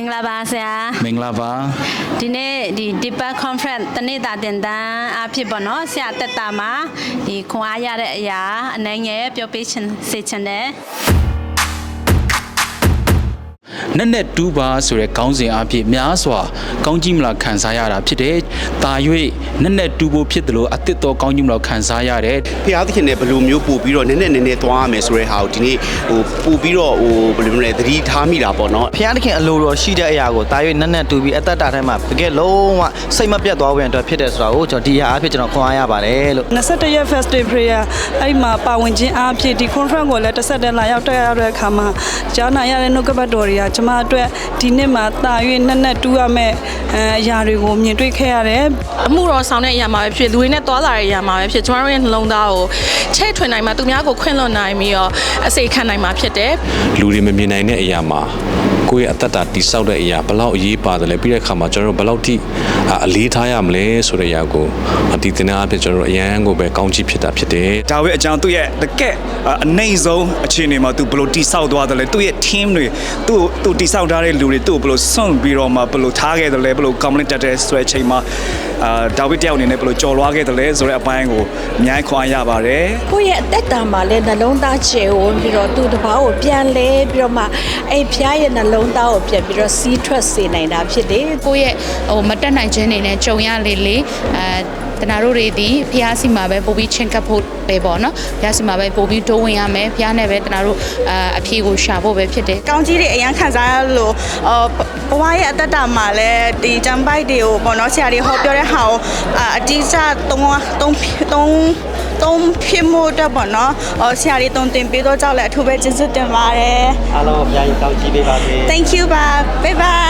င်္ဂလာပါဆရာမင်္ဂလာပါဒီနေ့ဒီ Deeper Conference တနေ့တာတင်တန်းအဖြစ်ပေါ့နော်ဆရာတက်တာမှာဒီခွန်အားရတဲ့အရာအနိုင်ငယ်ပြောပေးချင်စေချင်တယ် နက်နက်တူးပါဆိုတဲ့ခေါင်းစဉ်အဖြစ်များစွာကောင်းကြီးမလားခံစားရတာဖြစ်တယ်။တာ၍နက်နက်တူးဖို့ဖြစ်တယ်လို့အတစ်တော်ကောင်းကြီးမလားခံစားရတယ်ဖះသခင်နဲ့ဘယ်လိုမျိုးပို့ပြီးတော့နည်းနည်းနည်းနည်းသွားရမယ်ဆိုတဲ့ဟာကိုဒီနေ့ဟိုပို့ပြီးတော့ဟိုဘယ်လိုမျိုးလဲသတိထားမိတာပေါ့နော်ဖျားသခင်အလိုတော်ရှိတဲ့အရာကိုတာ၍နက်နက်တူပြီးအသက်တာထဲမှာတကယ်လုံးဝစိတ်မပြတ်သွားဝင်အတွက်ဖြစ်တယ်ဆိုတာကိုကျွန်တော်ဒီဟာအဖြစ်ကျွန်တော်ခွန်အားရပါတယ်လို့21ရက် festive prayer အဲ့ဒီမှာပါဝင်ခြင်းအားဖြင့်ဒီ conference ကိုလည်းတစ်ဆက်တည်းလာရောက်တက်ရတဲ့အခါမှာကြားနာရတဲ့နှုတ်ကပတ်တော်တွေကကျမအတွက်ဒီနှစ်မှာတာ၍နက်နက်တူးရမယ့်အဲအရာတွေကိုမြင်တွေ့ခဲ့ရတယ်အမှုတော်ဆောင်တဲ့အရာမှာပဲဖြစ်လူတွေနဲ့တွာလာတဲ့အရာမှာပဲဖြစ်ကျမတို့ရဲ့နှလုံးသားကိုချဲ့ထွင်နိုင်မှာသူများကိုခွင့်လွှတ်နိုင်ပြီးတော့အစိတ်ခံနိုင်မှာဖြစ်တယ်လူတွေမမြင်နိုင်တဲ့အရာမှာ ကိုယ့်ရဲ့အသက်တာတိဆောက်တဲ့အရာဘယ်လောက်အရေးပါတယ်လဲပြီးတဲ့အခါမှာကျွန်တော်တို့ဘယ်လောက်ထိအာအလေးထားရမလဲဆိုတဲ့အရာကိုဒီတင်တဲ့အဖြစ်ကျွန်တော်တို့အရန်ကိုပဲကောင်းချီးဖြစ်တာဖြစ်တယ်ဒါဝိအကြောင်းသူ့ရဲ့တကက်အနေဆုံးအခြေအနေမှာသူဘယ်လိုတိဆောက်သွားတယ်လဲသူ့ရဲ့ team တွေသူ့သူတိဆောက်ထားတဲ့လူတွေသူ့ကိုဘယ်လိုစွန့်ပြီးတော့မှဘယ်လိုထားခဲ့တယ်လဲဘယ်လို compliment တက်တဲ့ဆိုတဲ့အချိန်မှာ အာဒါဝိတယောက်အနေနဲ့ဘယ်လိုကြော်လွားခဲ့တယ်လဲဆိုတဲ့အပိုင်းကိုအများကြီးခွန်အားရပါတယ်ကိုယ့်ရဲ့အသက်တာမှာလည်းနှလုံးသားချေဝင်ပြီးတော့သူ့တစ်ပါးကိုပြန်လဲပြီးတော့မှအဲ့ဖျားရဲ့နှလုံးသားကိုပြန်ပြီးတော့စီးထွက်စေနိုင်တာဖြစ်တယ်ကိုယ့်ရဲ့ဟိုမတက်နိုင်ခြင်းတွေနဲ့ကြုံရလေလေအဲ တနာတို့တွေဒီဖះစီမှာပဲပို့ပြီးချင်းကပ်ဖို့ပဲပေါ့နော်ဖះစီမှာပဲပို့ပြီးတိုးဝင်ရမယ်ဖះနဲ့ပဲတနာတို့အာအဖြေကိုရှာဖို့ပဲဖြစ်တယ်ကောင်းကြီးတွေအရန်ခံစားရလို့အော်ဘဝရဲ့အသက်တာမှာလည်းဒီဂျမ်ဘိုက်တွေကိုပေါ့နော်ဆရာတွေဟောပြောတဲ့ဟာကိုအာအတိအကျသုံးသုံးသုံးသုံးဖြစ်မှုအတွက်ပေါ့နော်အော်ဆရာတွေတုံတင်ပေးတော့ကြောက်လဲအထူးပဲကျေးဇူးတင်ပါတယ်အားလုံးအများကြီးကောင်းချီးပေးပါစေ Thank you ပါ bye bye